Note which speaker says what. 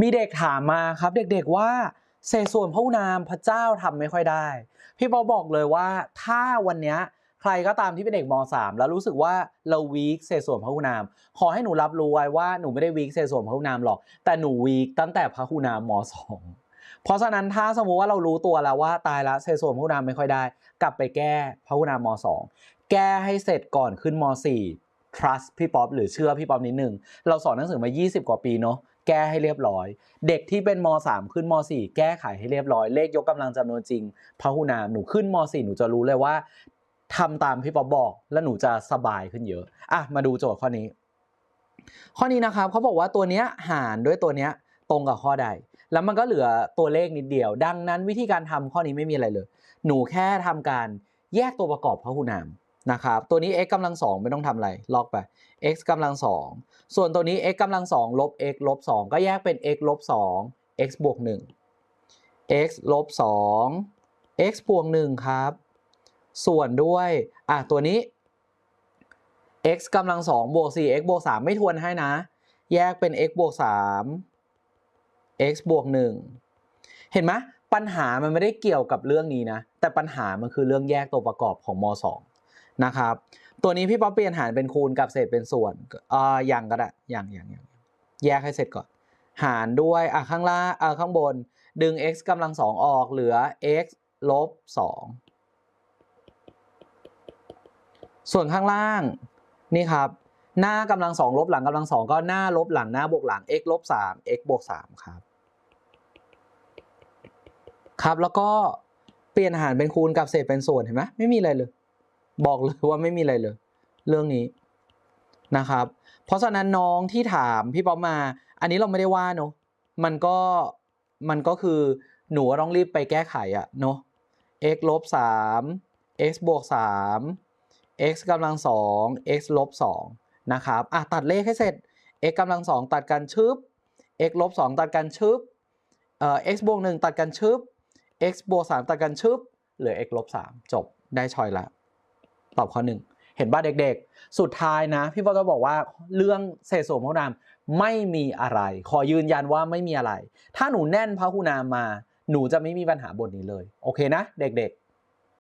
Speaker 1: มีเด็กถามมาครับเด็กๆว่าเศษส่วนพหุนามพระเจ้าทำไม่ค่อยได้ พี่ปอบอกเลยว่าถ้าวันนี้ใครก็ตามที่เป็นเด็กม .3 แล้วรู้สึกว่าเราวีคเศษส่วนพหุนาม ขอให้หนูรับรู้ไว้ว่าหนูไม่ได้วีคเศษส่วนพหุนามหรอก แต่หนูวีคตั้งแต่พหุนามม .2 เพราะฉะนั้นถ้าสมมุติว่าเรารู้ตัวแล้วว่าตายละเศษส่วนพหุนามไม่ค่อยได้ กลับไปแก้พหุนามม .2 แก้ให้เสร็จก่อนขึ้นม .4 trust พี่ป๊อปหรือเชื่อพี่ป๊อปนิดนึง เราสอนหนังสือมา 20 กว่าปีเนาะ แก้ให้เรียบร้อย เด็กที่เป็นม .3 ขึ้นม .4 แก้ไขให้เรียบร้อย เลขยกกำลังจำนวนจริงพหุนามหนูขึ้นม .4 หนูจะรู้เลยว่าทำตามพี่ป๊อปบอก แล้วหนูจะสบายขึ้นเยอะอะมาดูโจทย์ข้อนี้ ข้อนี้นะครับเขาบอกว่าตัวเนี้ยหารด้วยตัวเนี้ยตรงกับข้อใด แล้วมันก็เหลือตัวเลขนิดเดียว ดังนั้นวิธีการทำข้อนี้ไม่มีอะไรเลย หนูแค่ทำการแยกตัวประกอบพหุนาม นะครับ ตัวนี้ x กำลังสองไม่ต้องทำอะไร ล็อกไป x กำลังสองส่วนตัวนี้ x กำลังสองลบ x ลบสองก็แยกเป็น x ลบสอง x บวกหนึ่ง x ลบสอง x บวกหนึ่งครับ ส่วนด้วย อะ ตัวนี้ x กำลังสองบวกสี่ x บวกสามไม่ทวนให้นะ แยกเป็น x บวกสาม x บวกหนึ่ง เห็นไหมปัญหามันไม่ได้เกี่ยวกับเรื่องนี้นะ แต่ปัญหามันคือเรื่องแยกตัวประกอบของม .2 นะครับ ตัวนี้พี่ป๊อปเปลี่ยนหารเป็นคูณกับเศษเป็นส่วนอ่าอย่างก็ได้อย่างอย่างอย่างแยกให้เสร็จก่อน หารด้วยอะข้างล่างอะข้างบน ดึง x กำลังสองออกเหลือ x ลบสองส่วนข้างล่างนี่ครับหน้ากำลังสองลบหลังกำลังสองก็หน้าลบหลังหน้าบวกหลัง x ลบสาม x บวกสามครับครับแล้วก็เปลี่ยนหารเป็นคูณกับเศษเป็นส่วนเห็นไหมไม่มีอะไรเลย บอกเลยว่าไม่มีอะไรเลย เรื่องนี้นะครับ เพราะฉะนั้นน้องที่ถามพี่ป๊อปมา อันนี้เราไม่ได้ว่าเนอะมันก็มันก็คือหนูต้องรีบไปแก้ไขอะเนอะ x ลบสาม x บวกสาม x กำลังสอง x ลบสองนะครับอะตัดเลขให้เสร็จ x กำลังสองตัดกันชึบ x ลบสองตัดกันชึบเอ่อ x บวกหนึ่งตัดกันชึบ x บวกสามตัดกันชึบเหลือ x ลบสามจบได้ชอยละ ตอบข้อหนึ่งเห็นป่ะเด็กๆ สุดท้ายนะ พี่บอจะบอกว่าเรื่องเศษส่วนพหุนามไม่มีอะไร ขอยืนยันว่าไม่มีอะไร ถ้าหนูแน่นพหุนามมา หนูจะไม่มีปัญหาบทนี้เลย โอเคนะ เด็กๆ